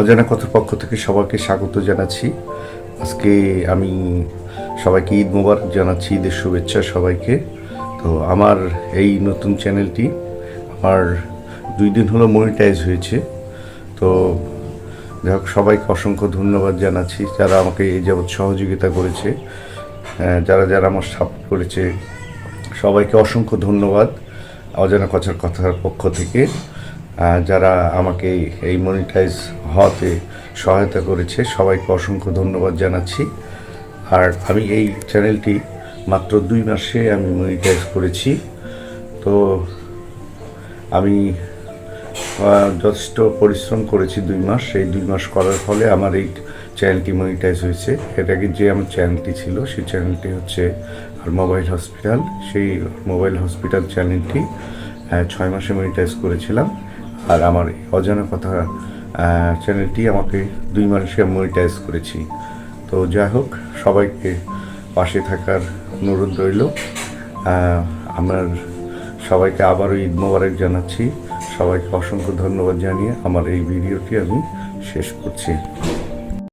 অজানা কথার পক্ষ থেকে সবাইকে স্বাগত জানাচ্ছি। আজকে আমি সবাইকে ঈদ মোবারক জানাচ্ছি, ঈদের শুভেচ্ছা সবাইকে। তো আমার এই নতুন চ্যানেলটি আমার দুই দিন হলো মনিটাইজ হয়েছে। তো যাই হোক, সবাইকে অসংখ্য ধন্যবাদ জানাচ্ছি যারা আমাকে এই যাবৎ সহযোগিতা করেছে যারা যারা আমার সাপোর্ট করেছে। সবাইকে অসংখ্য ধন্যবাদ অজানা কথার কথার পক্ষ থেকে। যারা আমাকে এই মনিটাইজ হওয়াতে সহায়তা করেছে, সবাইকে অসংখ্য ধন্যবাদ জানাচ্ছি। আর আমি এই চ্যানেলটি মাত্র দুই মাসে আমি মনিটাইজ করেছি। তো আমি যথেষ্ট পরিশ্রম করেছি দুই মাস। সেই দুই মাস করার ফলে আমার এই চ্যানেলটি মনিটাইজ হয়েছে। আগে যে আমার চ্যানেলটি ছিল, সেই চ্যানেলটি হচ্ছে মোবাইল হসপিটাল সেই মোবাইল হসপিটাল চ্যানেলটি ছয় মাসে মনিটাইজ করেছিলাম। আর আমার অজানা কথা চ্যানেলটি আমাকে দুই মাসে মনিটাইজ করেছি। তো যাই হোক, সবাইকে পাশে থাকার অনুরোধ রইল। আমার সবাইকে আবারও ঈদ মোবারক জানাচ্ছি। সবাইকে অসংখ্য ধন্যবাদ জানিয়ে আমার এই ভিডিওটি আমি শেষ করছি।